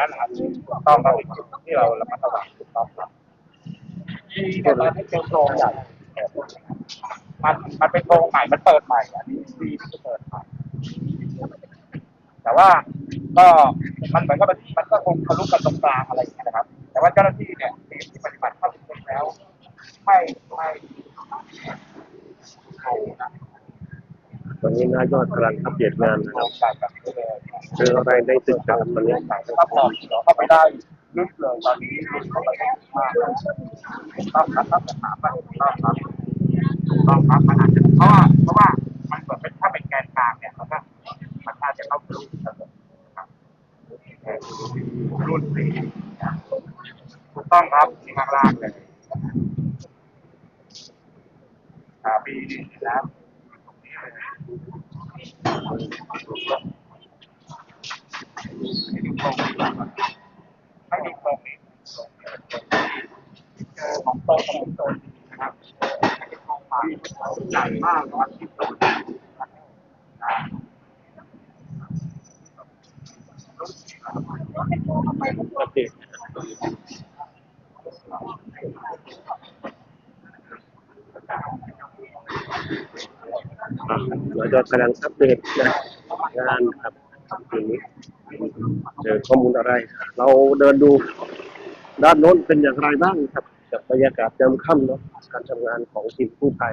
นั้นนะครับถูกต้องครับที่เราระมัดระวังถูกต้องครับที่เนี่ยตอนนี้เป็นโครงใหญ่มันมันเป็นโครงใหม่มันเปิดใหม่อันนี้ดีที่เปิดใหม่แต่ว่าก็มันเหมือนกับมันมันก็คงทะลุกันตรงกลางอะไรอย่างเงี้ยนะครับ แต่ว่าเจ้าหน้าที่เนี่ยที่ปฏิบัติเข้าถึงแล้ว ไม่ไม่เขานะ ตอนนี้นายอดกำลังอัปเดตงานนะครับเจออะไรในตึกครับตอนนี้ถ้าพอเดี๋ยวเข้าไปได้ลึกเลยตอนนี้ลึกเข้าไปได้มากต้องครับต้องถามว่าต้องครับต้องครับมันอาจจะเพราะว่าเพราะว่ามันเหมือนเป็นถ้าเป็นแกนกลางเนี่ยมันก็มันน่าจจะเข้าทะลุครับรุ่นสี่ถูกต้องครับที่ข้างล่างเลยอ่าปีนี้นะตรงนี้เลยให้ดูโครง ดีกว่าให้ดูโครงนี้เจอของโตของโตนะครับโครงมาใหญ่มากนะที่โตนะอัป เราจะนายอดกำลังสัปเดตนะงานครับทีนี้เจอข้อมูลอะไร เราเดินดูด้านโน้นเป็นอย่างไรบ้างครับกับบรรยากาศยามค่ำเนาะการทำงานของทีมกู้ภัย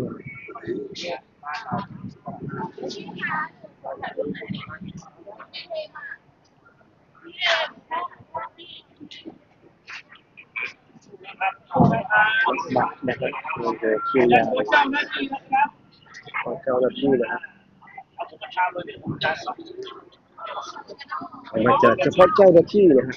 บัตรนะครับนี่คือคิวยาวเจ้าหน้าที่นะครับขอเจ้าหน้าที่นะครับเอาเลยที่ผมจะสอบมาจากเฉพาะเจ้าหน้าที่นะฮะ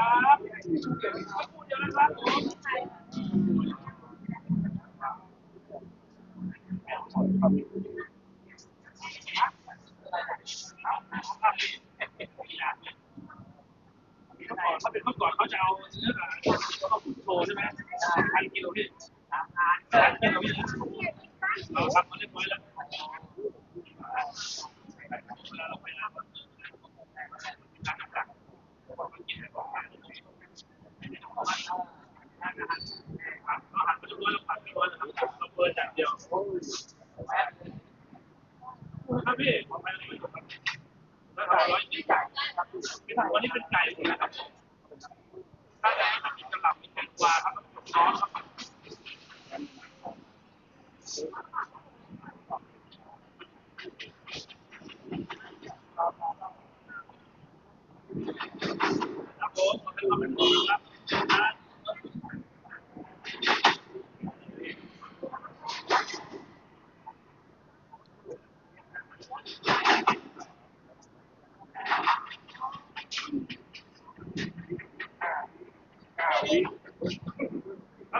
ครับเขาเป็นเมื่อก่อนเขาจะเอาเนื้อเข้าขุนโชใช่ไหมพันกิโลพี่พันกิโลพี่เราทำมาเรียบร้อยแล้วลาเราไปร้านร้านต่างๆเรากินให้บอกว่าเราหันไปเรียบร้อยเราผัดเรียบร้อยแล้วครับเราเปิดจากเดียวครับพี่ขอไปเลยครับ วันนี้เป็นไก่นะครับถ้าไก่จะมีกระหล่ำมีแตงกวาครับกับซอสครับครับผมขอบคุณครั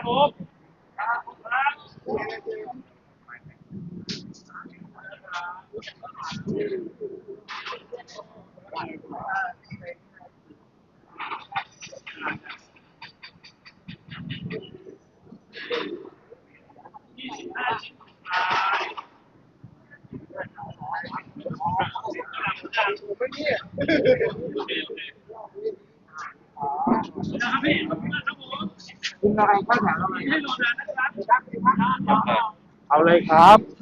บ ครับผม ครับยี่สิบห้าชิ้นสุดท้ามเอเคโอเคนะครับกครับผมคุณอะไรข้าวแถวอะไรให้รอนานนะครับเอาเลยครับ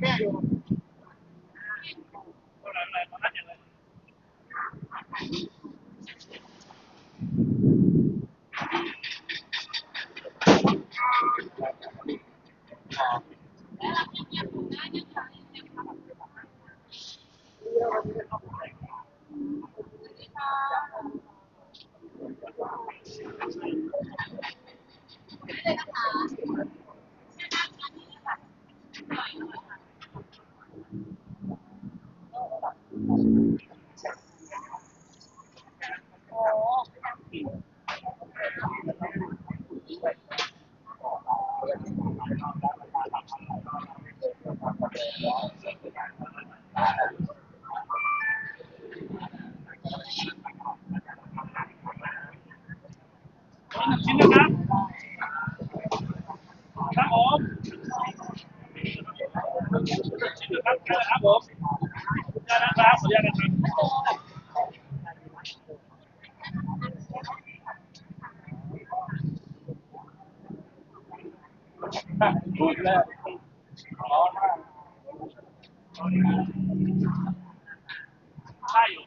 对。 หนึ่งชิ้นนะครับ ครับผมชิ้นนะครับครับผมได้นะครับขออนุญาตนะครับพูดแล้วร้อนมาก ใช่อยู่